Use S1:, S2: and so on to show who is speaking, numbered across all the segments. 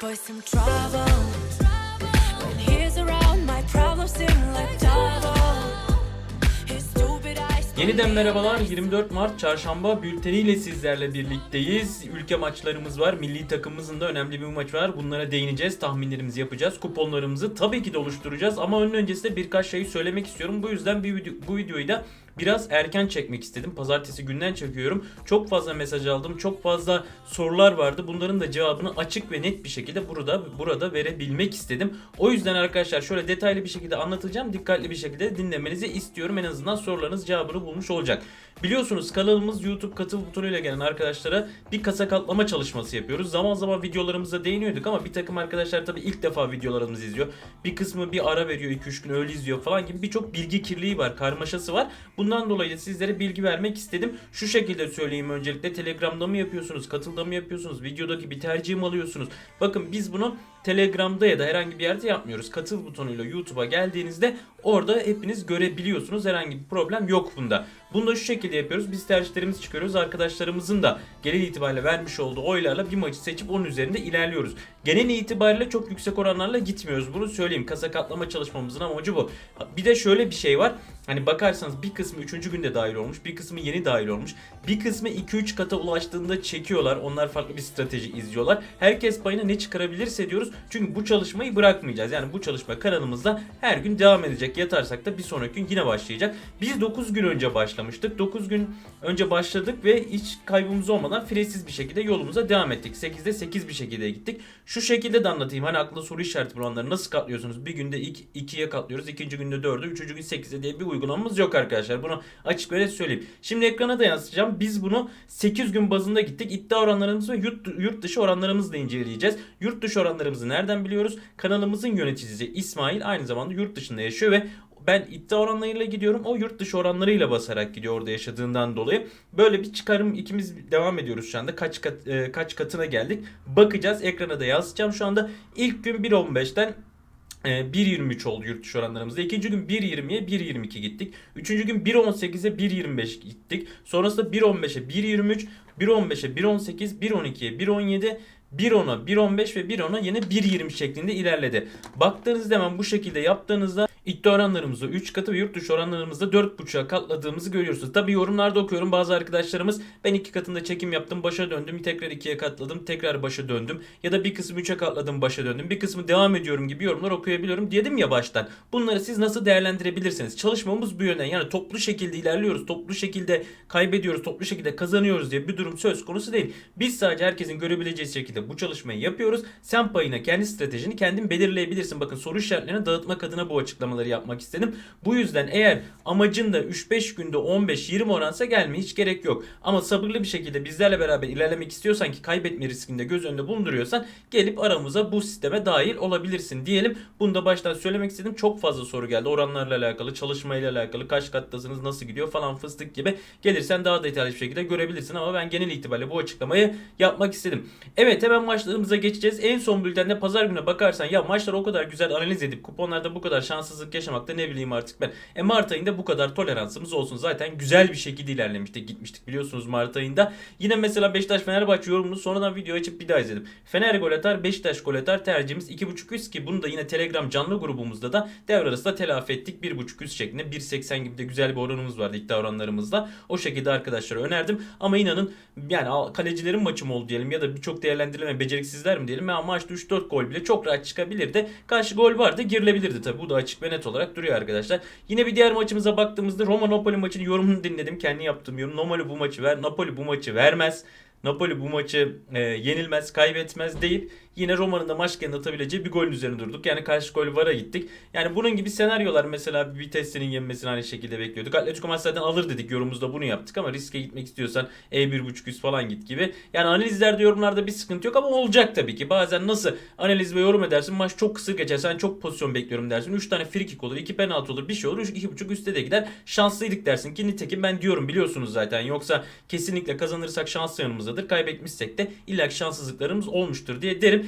S1: boy some trouble. When he's around, my problems seem like.
S2: Yeniden merhabalar. 24 Mart Çarşamba bülteniyle sizlerle birlikteyiz. Ülke maçlarımız var. Milli takımımızın da önemli bir maç var. Bunlara değineceğiz. Tahminlerimizi yapacağız. Kuponlarımızı tabii ki de oluşturacağız. Ama onun öncesinde birkaç şeyi söylemek istiyorum. Bu yüzden bu videoyu da biraz erken çekmek istedim. Pazartesi günden çekiyorum. Çok fazla mesaj aldım. Çok fazla sorular vardı. Bunların da cevabını açık ve net bir şekilde burada burada verebilmek istedim. O yüzden arkadaşlar şöyle detaylı bir şekilde anlatacağım. Dikkatli bir şekilde dinlemenizi istiyorum. En azından sorularınız cevabını bulmuş olacak. Biliyorsunuz kanalımız YouTube katıl butonuyla gelen arkadaşlara bir kasa katlama çalışması yapıyoruz. Zaman zaman videolarımıza değiniyorduk ama bir takım arkadaşlar tabii ilk defa videolarımızı izliyor. Bir kısmı bir ara veriyor 2-3 gün öyle izliyor falan gibi birçok bilgi kirliliği var, karmaşası var. Bundan dolayı da sizlere bilgi vermek istedim. Şu şekilde söyleyeyim öncelikle Telegram'da mı yapıyorsunuz, katılda mı yapıyorsunuz, videodaki bir tercih mi alıyorsunuz? Bakın biz bunu Telegram'da ya da herhangi bir yerde yapmıyoruz. Katıl butonuyla YouTube'a geldiğinizde orada hepiniz görebiliyorsunuz. Herhangi bir problem yok bunda. Bunu da şu şekilde yapıyoruz. Biz tercihlerimizi çıkarıyoruz. Arkadaşlarımızın da genel itibariyle vermiş olduğu oylarla bir maçı seçip onun üzerinde ilerliyoruz. Genel itibariyle çok yüksek oranlarla gitmiyoruz. Bunu söyleyeyim. Kasa katlama çalışmamızın amacı bu. Bir de şöyle bir şey var. Hani bakarsanız bir kısmı 3. günde dahil olmuş. Bir kısmı yeni dahil olmuş. Bir kısmı 2-3 kata ulaştığında çekiyorlar. Onlar farklı bir strateji izliyorlar. Herkes payına ne çıkarabilirse diyoruz. Çünkü bu çalışmayı bırakmayacağız. Yani bu çalışma kanalımızda her gün devam edecek. Yatarsak da bir sonraki gün yine başlayacak. Biz 9 gün önce başlamıştık. 9 gün önce başladık ve hiç kaybımız olmadan fresiz bir şekilde yolumuza devam ettik. 8'de 8 bir şekilde gittik. Şu şekilde de anlatayım. Hani aklına soru işareti bulanları nasıl katlıyorsunuz? Bir günde 2'ye katlıyoruz. ikinci günde 4'e, üçüncü gün 8'e diye bir uygulamamız yok arkadaşlar. Bunu açık ve söyleyeyim. Şimdi ekrana da yansıtacağım. Biz bunu 8 gün bazında gittik. İddia oranlarımızı ve yurt, yurt dışı oranlarımızı da inceleyeceğiz. Yurt dışı oranlarımızı nereden biliyoruz? Kanalımızın yöneticisi İsmail aynı zamanda yurt dışında yaşıyor ve ben iddia oranlarıyla gidiyorum. O yurt dışı oranlarıyla basarak gidiyor orada yaşadığından dolayı. Böyle bir çıkarım ikimiz devam ediyoruz şu anda. Kaç kat, e, kaç katına geldik. Bakacağız. Ekrana da yazacağım şu anda. İlk gün 1.15'ten e, 1.23 oldu yurt dışı oranlarımızda. İkinci gün 1.20'ye 1.22 gittik. Üçüncü gün 1.18'e 1.25 gittik. Sonrasında 1.15'e 1.23, 1.15'e 1.18, 1.12'ye 1.17, 1.10'a, 1.15 ve 1.10'a yine 1.20 şeklinde ilerledi. Baktığınızda hemen bu şekilde yaptığınızda iddia oranlarımızda 3 katı ve yurt dışı oranlarımızda 4.5'a katladığımızı görüyorsunuz. Tabi yorumlarda okuyorum bazı arkadaşlarımız ben 2 katında çekim yaptım başa döndüm tekrar 2'ye katladım tekrar başa döndüm ya da bir kısmı 3'e katladım başa döndüm bir kısmı devam ediyorum gibi yorumlar okuyabiliyorum dedim ya baştan. Bunları siz nasıl değerlendirebilirsiniz? Çalışmamız bu yönden yani toplu şekilde ilerliyoruz toplu şekilde kaybediyoruz toplu şekilde kazanıyoruz diye bir durum söz konusu değil. Biz sadece herkesin görebileceği şekilde bu çalışmayı yapıyoruz. Sen payına kendi stratejini kendin belirleyebilirsin. Bakın soru işaretlerini dağıtmak adına bu açıklamaları yapmak istedim. Bu yüzden eğer amacın da 3-5 günde 15-20 oransa gelme hiç gerek yok. Ama sabırlı bir şekilde bizlerle beraber ilerlemek istiyorsan ki kaybetme riskini de göz önünde bulunduruyorsan gelip aramıza bu sisteme dahil olabilirsin diyelim. Bunu da baştan söylemek istedim. Çok fazla soru geldi. Oranlarla alakalı, çalışmayla alakalı, kaç kattasınız, nasıl gidiyor falan fıstık gibi. Gelirsen daha detaylı bir şekilde görebilirsin ama ben genel itibariyle bu açıklamayı yapmak istedim. Evet hemen maçlarımıza geçeceğiz. En son bültende pazar gününe bakarsan ya maçları o kadar güzel analiz edip kuponlarda bu kadar şanssızlık yaşamakta ne bileyim artık ben. E Mart ayında bu kadar toleransımız olsun. Zaten güzel bir şekilde ilerlemiştik. Gitmiştik biliyorsunuz Mart ayında. Yine mesela Beşiktaş Fenerbahçe yorumunu sonradan video açıp bir daha izledim. Fener gol atar, Beşiktaş gol atar tercihimiz 2.5 üst ki bunu da yine Telegram canlı grubumuzda da devre arasında telafi ettik. 1.5 üst şeklinde 1.80 gibi de güzel bir oranımız vardı iddia oranlarımızda. O şekilde arkadaşlara önerdim. Ama inanın yani kalecilerin maçı mı oldu diyelim ya da birçok değerlendirilme beceriksizler mi diyelim. Ya maçta 3-4 gol bile çok rahat çıkabilirdi. Karşı gol vardı girilebilirdi tabi. Bu da açık ve net olarak duruyor arkadaşlar. Yine bir diğer maçımıza baktığımızda Roma Napoli maçının yorumunu dinledim. Kendi yaptığım yorum. Napoli bu maçı ver. Napoli bu maçı vermez. Napoli bu maçı e, yenilmez, kaybetmez deyip yine Roma'nın da maç kendine atabileceği bir golün üzerine durduk. Yani karşı gol vara gittik. Yani bunun gibi senaryolar mesela bir Vitesse'nin yenmesini aynı şekilde bekliyorduk. Atletico maç zaten alır dedik yorumumuzda bunu yaptık ama riske gitmek istiyorsan E1.5 üst falan git gibi. Yani analizlerde yorumlarda bir sıkıntı yok ama olacak tabii ki. Bazen nasıl analiz ve yorum edersin maç çok kısır geçer. Sen çok pozisyon bekliyorum dersin. 3 tane free kick olur, 2 penaltı olur, bir şey olur. 2.5 üstte de gider. Şanslıydık dersin ki nitekim ben diyorum biliyorsunuz zaten. Yoksa kesinlikle kazanırsak şans yanımızdadır. Kaybetmişsek de illa şanssızlıklarımız olmuştur diye derim.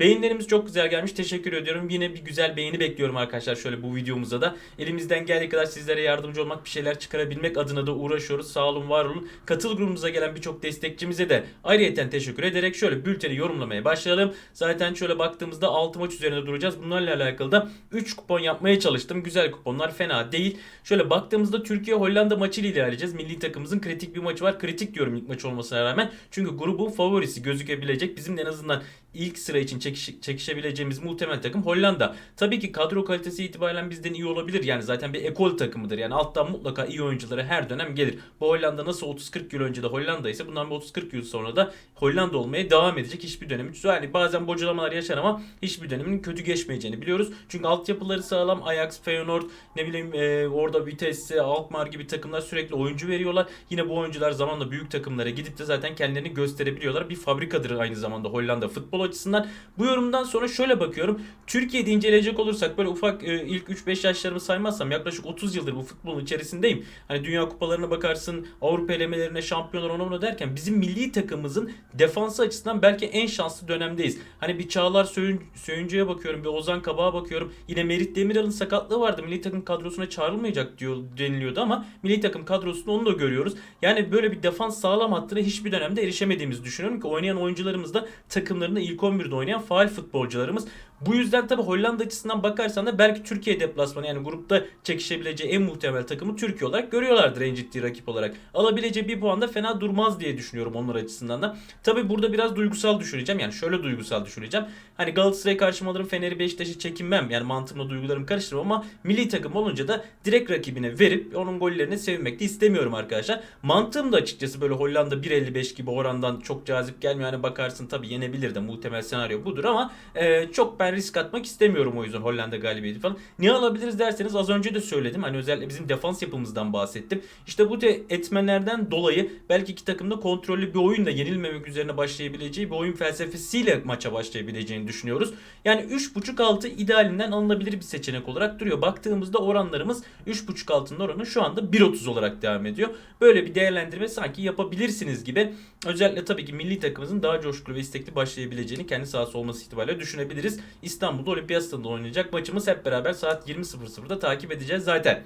S2: Beğenilerimiz çok güzel gelmiş. Teşekkür ediyorum. Yine bir güzel beğeni bekliyorum arkadaşlar şöyle bu videomuza da. Elimizden geldiği kadar sizlere yardımcı olmak, bir şeyler çıkarabilmek adına da uğraşıyoruz. Sağ olun, var olun. Katıl grubumuza gelen birçok destekçimize de ayrıyeten teşekkür ederek şöyle bülteni yorumlamaya başlayalım. Zaten şöyle baktığımızda 6 maç üzerinde duracağız. Bunlarla alakalı da 3 kupon yapmaya çalıştım. Güzel kuponlar fena değil. Şöyle baktığımızda Türkiye Hollanda maçıyla ilerleyeceğiz. Milli takımımızın kritik bir maçı var. Kritik diyorum ilk maç olmasına rağmen. Çünkü grubun favorisi gözükebilecek. Bizim en azından ilk sıra için çekiş- çekişebileceğimiz muhtemel takım Hollanda. Tabii ki kadro kalitesi itibaren bizden iyi olabilir. Yani zaten bir ekol takımıdır. Yani alttan mutlaka iyi oyuncuları her dönem gelir. Bu Hollanda nasıl 30-40 yıl önce de Hollanda ise bundan bir 30-40 yıl sonra da Hollanda olmaya devam edecek. Hiçbir dönemi yani bazen bocalamalar yaşar ama hiçbir dönemin kötü geçmeyeceğini biliyoruz. Çünkü altyapıları sağlam. Ajax, Feyenoord, ne bileyim e, orada Vitesse, Alkmaar gibi takımlar sürekli oyuncu veriyorlar. Yine bu oyuncular zamanla büyük takımlara gidip de zaten kendilerini gösterebiliyorlar. Bir fabrikadır aynı zamanda Hollanda futbol açısından. Bu yorumdan sonra şöyle bakıyorum. Türkiye'de inceleyecek olursak böyle ufak e, ilk 3-5 yaşlarımı saymazsam yaklaşık 30 yıldır bu futbolun içerisindeyim. Hani dünya kupalarına bakarsın, Avrupa elemelerine, şampiyonlar ona buna derken bizim milli takımımızın defansı açısından belki en şanslı dönemdeyiz. Hani bir Çağlar Söyün, Söyüncü'ye bakıyorum, bir Ozan Kabak'a bakıyorum. Yine Merit Demiral'ın sakatlığı vardı. Milli takım kadrosuna çağrılmayacak diyor deniliyordu ama milli takım kadrosunda onu da görüyoruz. Yani böyle bir defans sağlam hattına hiçbir dönemde erişemediğimizi düşünüyorum ki oynayan oyuncularımız da takımlarında ilk 11'de oynayan faal futbolcularımız. Bu yüzden tabi Hollanda açısından bakarsan da belki Türkiye deplasmanı yani grupta çekişebileceği en muhtemel takımı Türkiye olarak görüyorlardır en ciddi rakip olarak. Alabileceği bir puan da fena durmaz diye düşünüyorum onlar açısından da. Tabi burada biraz duygusal düşüneceğim yani şöyle duygusal düşüneceğim. Hani Galatasaray karşıma alırım Fener'i Beşiktaş'ı çekinmem yani mantığımla duygularımı karıştırmam ama milli takım olunca da direkt rakibine verip onun gollerini sevinmek de istemiyorum arkadaşlar. Mantığım da açıkçası böyle Hollanda 1.55 gibi orandan çok cazip gelmiyor. Hani bakarsın tabi yenebilir de muhtemel senaryo budur ama e, çok ben risk atmak istemiyorum o yüzden Hollanda galibiyeti falan. Niye alabiliriz derseniz az önce de söyledim. Hani özellikle bizim defans yapımızdan bahsettim. İşte bu te- etmenlerden dolayı belki iki takımda kontrollü bir oyunla yenilmemek üzerine başlayabileceği bir oyun felsefesiyle maça başlayabileceğini düşünüyoruz. Yani 3.5 altı idealinden alınabilir bir seçenek olarak duruyor. Baktığımızda oranlarımız 3.5 altının oranı şu anda 1.30 olarak devam ediyor. Böyle bir değerlendirme sanki yapabilirsiniz gibi. Özellikle tabii ki milli takımımızın daha coşkulu ve istekli başlayabileceğini kendi sahası olması itibariyle düşünebiliriz. İstanbul'da Olimpiyat Stadı'nda oynayacak maçımız hep beraber saat 20.00'da takip edeceğiz zaten.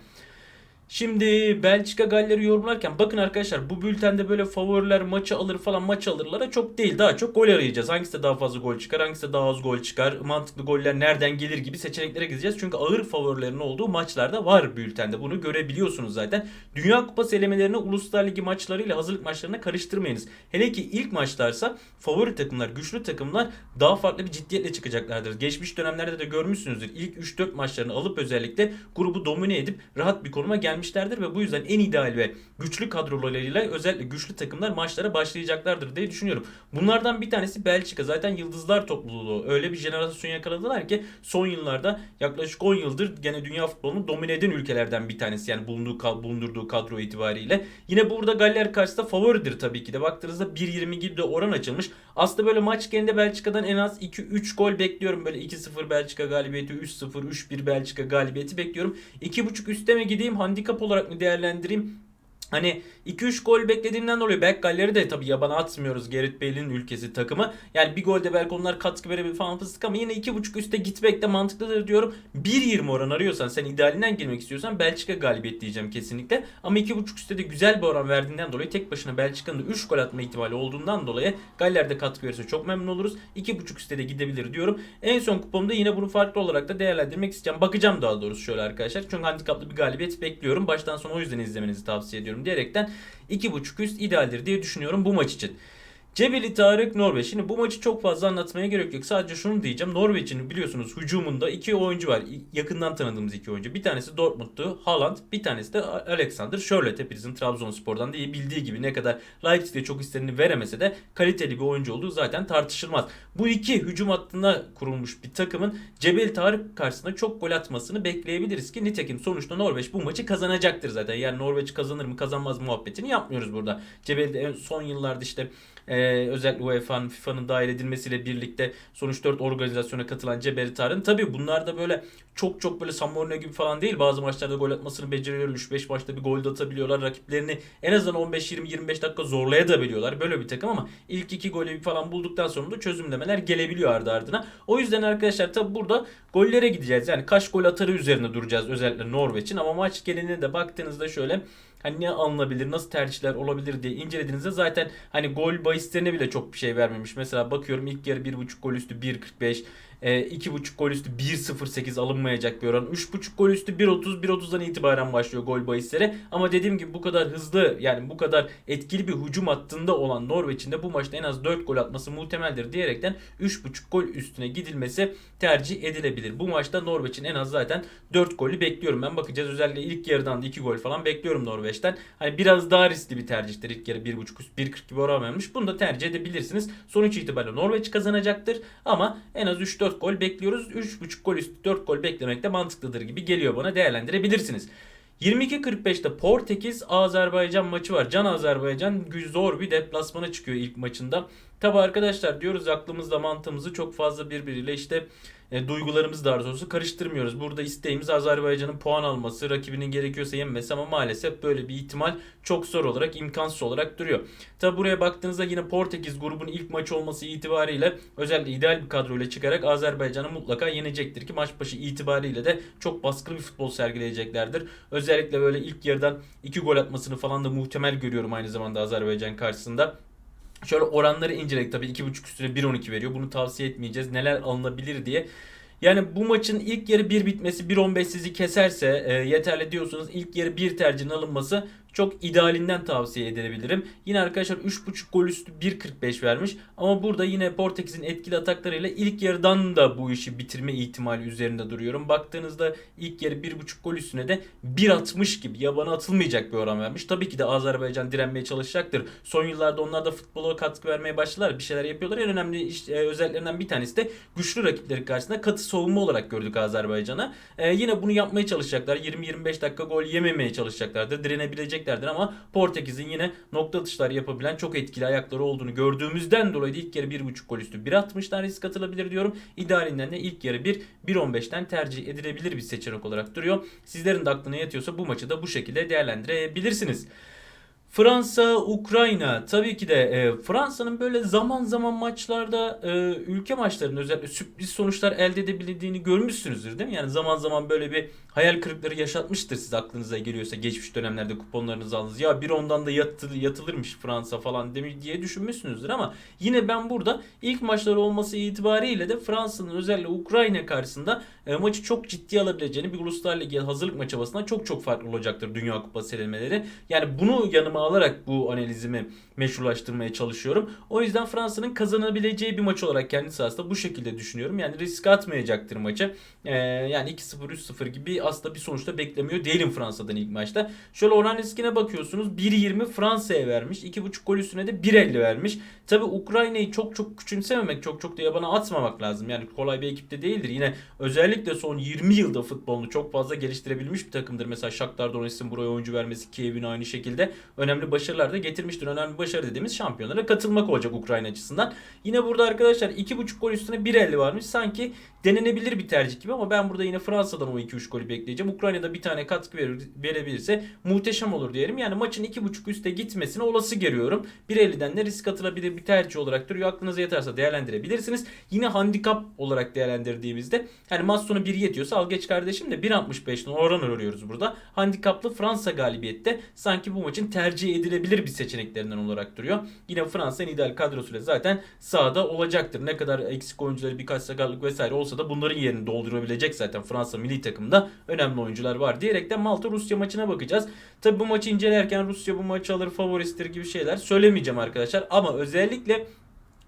S2: Şimdi Belçika Galler'i yorumlarken bakın arkadaşlar bu bültende böyle favoriler maçı alır falan maç alırlara çok değil. Daha çok gol arayacağız. Hangisi de daha fazla gol çıkar, hangisi de daha az gol çıkar, mantıklı goller nereden gelir gibi seçeneklere gideceğiz. Çünkü ağır favorilerin olduğu maçlarda var bültende. Bunu görebiliyorsunuz zaten. Dünya Kupası elemelerine Uluslar Ligi maçlarıyla hazırlık maçlarına karıştırmayınız. Hele ki ilk maçlarsa favori takımlar, güçlü takımlar daha farklı bir ciddiyetle çıkacaklardır. Geçmiş dönemlerde de görmüşsünüzdür. İlk 3-4 maçlarını alıp özellikle grubu domine edip rahat bir konuma gelmişlerdir ve bu yüzden en ideal ve güçlü kadrolarıyla özellikle güçlü takımlar maçlara başlayacaklardır diye düşünüyorum. Bunlardan bir tanesi Belçika. Zaten yıldızlar topluluğu. Öyle bir jenerasyon yakaladılar ki son yıllarda yaklaşık 10 yıldır gene dünya futbolunu domine eden ülkelerden bir tanesi. Yani bulunduğu bulundurduğu kadro itibariyle. Yine burada Galler karşısında favoridir tabii ki de. Baktığınızda 1.20 gibi de oran açılmış. Aslında böyle maç genelinde Belçika'dan en az 2-3 gol bekliyorum. Böyle 2-0 Belçika galibiyeti, 3-0, 3-1 Belçika galibiyeti bekliyorum. 2.5 üste mi gideyim, handikap olarak mı değerlendireyim? Hani 2-3 gol beklediğimden dolayı belki Galler'i de tabii yabana atmıyoruz Gerrit Bale'in ülkesi takımı. Yani bir golde belki onlar katkı verebilir falan fıstık ama yine 2.5 üste gitmek de mantıklıdır diyorum. 1.20 oran arıyorsan sen idealinden girmek istiyorsan Belçika galibiyet diyeceğim kesinlikle. Ama 2.5 üstte de güzel bir oran verdiğinden dolayı tek başına Belçika'nın da 3 gol atma ihtimali olduğundan dolayı Galler de katkı verirse çok memnun oluruz. 2.5 üstte de gidebilir diyorum. En son kupomda yine bunu farklı olarak da değerlendirmek isteyeceğim. Bakacağım daha doğrusu şöyle arkadaşlar. Çünkü handikaplı bir galibiyet bekliyorum. Baştan sona o yüzden izlemenizi tavsiye ediyorum diyerekten 2.5 üst idealdir diye düşünüyorum bu maç için. Cebeli Tarık Norveç. Şimdi bu maçı çok fazla anlatmaya gerek yok. Sadece şunu diyeceğim. Norveç'in biliyorsunuz hücumunda iki oyuncu var. Yakından tanıdığımız iki oyuncu. Bir tanesi Dortmund'tu. Haaland. Bir tanesi de Alexander Schürrle. Hepinizin Trabzonspor'dan diye bildiği gibi ne kadar Leipzig'de çok istenini veremese de kaliteli bir oyuncu olduğu zaten tartışılmaz. Bu iki hücum hattına kurulmuş bir takımın Cebel Tarık karşısında çok gol atmasını bekleyebiliriz ki nitekim sonuçta Norveç bu maçı kazanacaktır zaten. Yani Norveç kazanır mı kazanmaz muhabbetini yapmıyoruz burada. Cebel'de en son yıllarda işte Ee, özellikle UEFA'nın FIFA'nın dahil edilmesiyle birlikte sonuç 4 organizasyona katılan Ceberi Tarık'ın. Tabii bunlar da böyle çok çok böyle San Marino gibi falan değil. Bazı maçlarda gol atmasını beceriyor. 3-5 maçta bir gol de atabiliyorlar. Rakiplerini en azından 15-20-25 dakika zorlayabiliyorlar. Böyle bir takım ama ilk iki golü falan bulduktan sonra da çözümlemeler gelebiliyor ardı ardına. O yüzden arkadaşlar tabi burada gollere gideceğiz. Yani kaç gol atarı üzerine duracağız özellikle Norveç'in ama maç geneline de baktığınızda şöyle hani ne alınabilir, nasıl tercihler olabilir diye incelediğinizde zaten hani gol bahislerine bile çok bir şey vermemiş. Mesela bakıyorum ilk yarı 1.5 gol üstü 1.45 e, 2.5 gol üstü 1.08 alınmayacak bir oran. 3.5 gol üstü 1.30 1.30'dan itibaren başlıyor gol bahisleri. Ama dediğim gibi bu kadar hızlı yani bu kadar etkili bir hücum hattında olan Norveç'in de bu maçta en az 4 gol atması muhtemeldir diyerekten 3.5 gol üstüne gidilmesi tercih edilebilir. Bu maçta Norveç'in en az zaten 4 golü bekliyorum. Ben bakacağız özellikle ilk yarıdan da 2 gol falan bekliyorum Norveç'ten. Hani biraz daha riskli bir tercihtir. İlk yarı 1.5 üst 1.40 gibi oran vermiş. Bunu da tercih edebilirsiniz. Sonuç itibariyle Norveç kazanacaktır. Ama en az 3-4 gol bekliyoruz. 3.5 gol üstü 4 gol beklemek de mantıklıdır gibi geliyor bana. Değerlendirebilirsiniz. 22.45'te Portekiz Azerbaycan maçı var. Can Azerbaycan zor bir deplasmana çıkıyor ilk maçında. Tabi arkadaşlar diyoruz aklımızda mantığımızı çok fazla birbiriyle işte e, duygularımızı daha doğrusu karıştırmıyoruz. Burada isteğimiz Azerbaycan'ın puan alması, rakibinin gerekiyorsa yenmesi ama maalesef böyle bir ihtimal çok zor olarak, imkansız olarak duruyor. Tabi buraya baktığınızda yine Portekiz grubun ilk maçı olması itibariyle özellikle ideal bir kadroyla çıkarak Azerbaycan'ı mutlaka yenecektir ki maç başı itibariyle de çok baskılı bir futbol sergileyeceklerdir. Özellikle böyle ilk yarıdan 2 gol atmasını falan da muhtemel görüyorum aynı zamanda Azerbaycan karşısında. Şöyle oranları inceledik tabii 2.5 üstüne 1.12 veriyor. Bunu tavsiye etmeyeceğiz. Neler alınabilir diye. Yani bu maçın ilk yarı 1 bitmesi 1.15 sizi keserse e, yeterli diyorsanız ilk yarı 1 tercihin alınması çok idealinden tavsiye edebilirim. Yine arkadaşlar 3.5 gol üstü 1.45 vermiş. Ama burada yine Portekiz'in etkili ataklarıyla ilk yarıdan da bu işi bitirme ihtimali üzerinde duruyorum. Baktığınızda ilk yarı 1.5 gol üstüne de 1.60 gibi yabana atılmayacak bir oran vermiş. Tabii ki de Azerbaycan direnmeye çalışacaktır. Son yıllarda onlar da futbola katkı vermeye başladılar. Bir şeyler yapıyorlar. En önemli iş, e, özelliklerinden bir tanesi de güçlü rakipleri karşısında katı savunma olarak gördük Azerbaycan'a. E, yine bunu yapmaya çalışacaklar. 20-25 dakika gol yememeye çalışacaklardır. Direnebilecek edeceklerdir ama Portekiz'in yine nokta atışlar yapabilen çok etkili ayakları olduğunu gördüğümüzden dolayı da ilk yarı 1.5 gol üstü 1.60'dan risk atılabilir diyorum. İdealinden de ilk yarı 1 1.15'ten tercih edilebilir bir seçenek olarak duruyor. Sizlerin de aklına yatıyorsa bu maçı da bu şekilde değerlendirebilirsiniz. Fransa, Ukrayna tabii ki de e, Fransa'nın böyle zaman zaman maçlarda e, ülke maçlarında özellikle sürpriz sonuçlar elde edebildiğini görmüşsünüzdür değil mi? Yani zaman zaman böyle bir hayal kırıkları yaşatmıştır siz aklınıza geliyorsa geçmiş dönemlerde kuponlarınızı aldınız. Ya bir ondan da yatır, yatılırmış Fransa falan demiş diye düşünmüşsünüzdür ama yine ben burada ilk maçlar olması itibariyle de Fransa'nın özellikle Ukrayna karşısında e, maçı çok ciddi alabileceğini bir Uluslar Ligi hazırlık maç havasından çok çok farklı olacaktır Dünya Kupası elemeleri. Yani bunu yanıma alarak bu analizimi meşrulaştırmaya çalışıyorum. O yüzden Fransa'nın kazanabileceği bir maç olarak kendi sahasında bu şekilde düşünüyorum. Yani risk atmayacaktır maçı. Ee, yani 2-0 3-0 gibi aslında bir sonuçta beklemiyor değilim Fransa'dan ilk maçta. Şöyle oran riskine bakıyorsunuz. 1.20 Fransa'ya vermiş. 2.5 gol üstüne de 1.50 vermiş. Tabi Ukrayna'yı çok çok küçümsememek, çok çok da yabana atmamak lazım. Yani kolay bir ekipte değildir. Yine özellikle son 20 yılda futbolunu çok fazla geliştirebilmiş bir takımdır. Mesela Shakhtar Donetsk'in buraya oyuncu vermesi, Kiev'in aynı şekilde önemli başarılar da getirmiştir. Önemli başarı dediğimiz şampiyonlara katılmak olacak Ukrayna açısından. Yine burada arkadaşlar 2.5 gol üstüne 1.50 varmış. Sanki denenebilir bir tercih gibi ama ben burada yine Fransa'dan o 2-3 golü bekleyeceğim. Ukrayna'da bir tane katkı verir, verebilirse muhteşem olur diyelim. Yani maçın 2.5 üste gitmesine olası görüyorum. 1.50'den de risk atılabilir bir tercih olarak duruyor. Aklınıza yatarsa değerlendirebilirsiniz. Yine handikap olarak değerlendirdiğimizde yani maç sonu 1 yetiyorsa al geç kardeşim de 1.65'ten oran arıyoruz burada. Handikaplı Fransa galibiyette sanki bu maçın tercih edilebilir bir seçeneklerinden olarak duruyor. Yine Fransa en ideal kadrosuyla zaten sahada olacaktır. Ne kadar eksik oyuncuları birkaç sakatlık vesaire olsa da bunların yerini doldurabilecek zaten Fransa milli takımda önemli oyuncular var diyerekten Malta Rusya maçına bakacağız. Tabi bu maçı incelerken Rusya bu maçı alır favorisidir gibi şeyler söylemeyeceğim arkadaşlar ama özellikle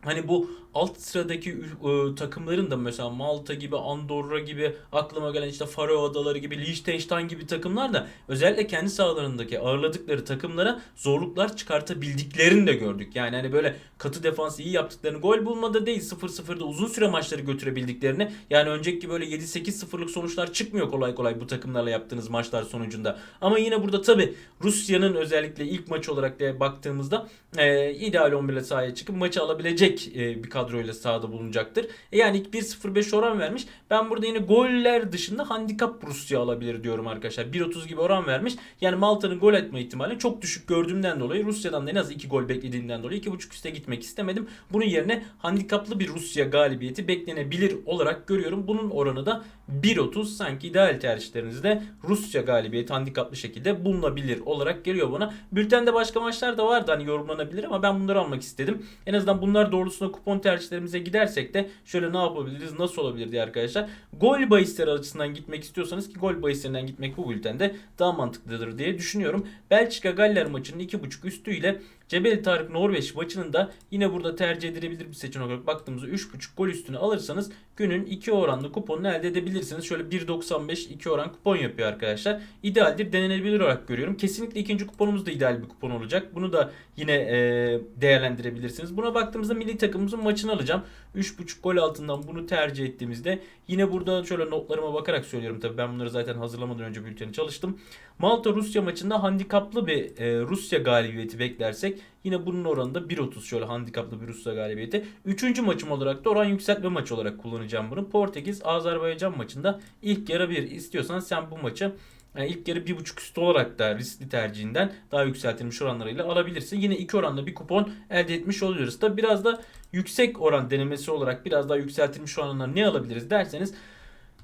S2: Hani bu alt sıradaki e, takımların da mesela Malta gibi, Andorra gibi, aklıma gelen işte Faroe Adaları gibi, Liechtenstein gibi takımlar da özellikle kendi sahalarındaki ağırladıkları takımlara zorluklar çıkartabildiklerini de gördük. Yani hani böyle katı defansı iyi yaptıklarını, gol bulmada değil 0-0'da uzun süre maçları götürebildiklerini. Yani önceki böyle 7-8-0'lık sonuçlar çıkmıyor kolay kolay bu takımlarla yaptığınız maçlar sonucunda. Ama yine burada tabi Rusya'nın özellikle ilk maç olarak da baktığımızda e, ideal 11 ile sahaya çıkıp maçı alabilecek e, bir kadroyla sahada bulunacaktır. E, yani 1-0-5 oran vermiş. Ben burada yine goller dışında handikap Rusya alabilir diyorum arkadaşlar. 1.30 gibi oran vermiş. Yani Malta'nın gol etme ihtimali çok düşük gördüğümden dolayı Rusya'dan da en az 2 gol beklediğimden dolayı 2.5 üste gitmek istemedim. Bunun yerine handikaplı bir Rusya galibiyeti beklenebilir olarak görüyorum. Bunun oranı da 1.30 sanki ideal tercihlerinizde Rusya galibiyeti handikaplı şekilde bulunabilir olarak geliyor bana. Bültende başka maçlar da vardı hani yorumlanabilir ama ben bunları almak istedim. En azından bunlar doğrultusunda kupon tercihlerimize gidersek de şöyle ne yapabiliriz nasıl olabilir diye arkadaşlar. Gol bahisleri açısından gitmek istiyorsanız ki gol bahislerinden gitmek bu bültende daha mantıklıdır diye düşünüyorum. Belçika Galler maçının 2.5 üstüyle Cebel Tarık Norveç maçının da yine burada tercih edilebilir bir seçenek olarak baktığımızda 3.5 gol üstüne alırsanız günün 2 oranlı kuponunu elde edebilirsiniz. Şöyle 1.95 2 oran kupon yapıyor arkadaşlar. İdealdir denenebilir olarak görüyorum. Kesinlikle ikinci kuponumuz da ideal bir kupon olacak. Bunu da yine e, değerlendirebilirsiniz. Buna baktığımızda milli takımımızın maçını alacağım. 3.5 gol altından bunu tercih ettiğimizde yine burada şöyle notlarıma bakarak söylüyorum tabii ben bunları zaten hazırlamadan önce bülteni çalıştım. Malta Rusya maçında handikaplı bir e, Rusya galibiyeti beklersek yine bunun oranı da 1.30 şöyle handikaplı bir Rusya galibiyeti. Üçüncü maçım olarak da oran yükseltme maçı olarak kullanacağım bunu. Portekiz Azerbaycan maçında ilk yarı bir istiyorsan sen bu maçı yani ilk yarı 1.5 üstü olarak da riskli tercihinden daha yükseltilmiş oranlarıyla alabilirsin. Yine iki oranla bir kupon elde etmiş oluyoruz. Tabi biraz da yüksek oran denemesi olarak biraz daha yükseltilmiş oranlar ne alabiliriz derseniz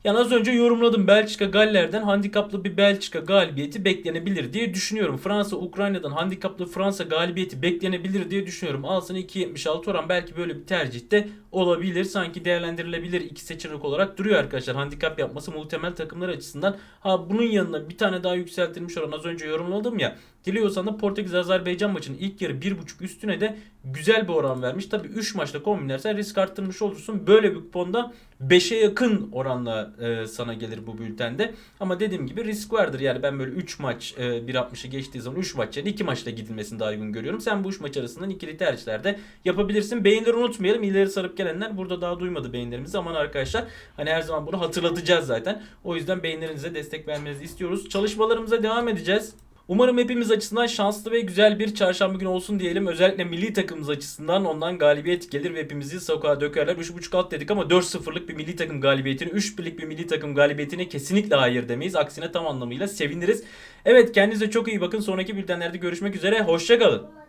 S2: yani az önce yorumladım Belçika Galler'den handikaplı bir Belçika galibiyeti beklenebilir diye düşünüyorum. Fransa Ukrayna'dan handikaplı Fransa galibiyeti beklenebilir diye düşünüyorum. Alsın 2.76 oran belki böyle bir tercih de olabilir. Sanki değerlendirilebilir iki seçenek olarak duruyor arkadaşlar. Handikap yapması muhtemel takımlar açısından. Ha bunun yanına bir tane daha yükseltilmiş oran az önce yorumladım ya. Diliyorsan da Portekiz Azerbaycan maçının ilk yarı 1.5 üstüne de güzel bir oran vermiş. Tabi 3 maçta kombinlersen risk arttırmış olursun. Böyle bir kuponda 5'e yakın oranla e, sana gelir bu bültende. Ama dediğim gibi risk vardır. Yani ben böyle 3 maç e, 1.60'ı geçtiği zaman 3 maç yani 2 maçla gidilmesini daha uygun görüyorum. Sen bu 3 maç arasından ikili tercihlerde yapabilirsin. Beyinleri unutmayalım. İleri sarıp gelenler burada daha duymadı beyinlerimizi. Aman arkadaşlar hani her zaman bunu hatırlatacağız zaten. O yüzden beyinlerinize destek vermenizi istiyoruz. Çalışmalarımıza devam edeceğiz. Umarım hepimiz açısından şanslı ve güzel bir çarşamba günü olsun diyelim. Özellikle milli takımımız açısından ondan galibiyet gelir ve hepimizi sokağa dökerler. 3.5 alt dedik ama 4-0'lık bir milli takım galibiyetini, 3 birlik bir milli takım galibiyetine kesinlikle hayır demeyiz. Aksine tam anlamıyla seviniriz. Evet kendinize çok iyi bakın. Sonraki bültenlerde görüşmek üzere. Hoşçakalın.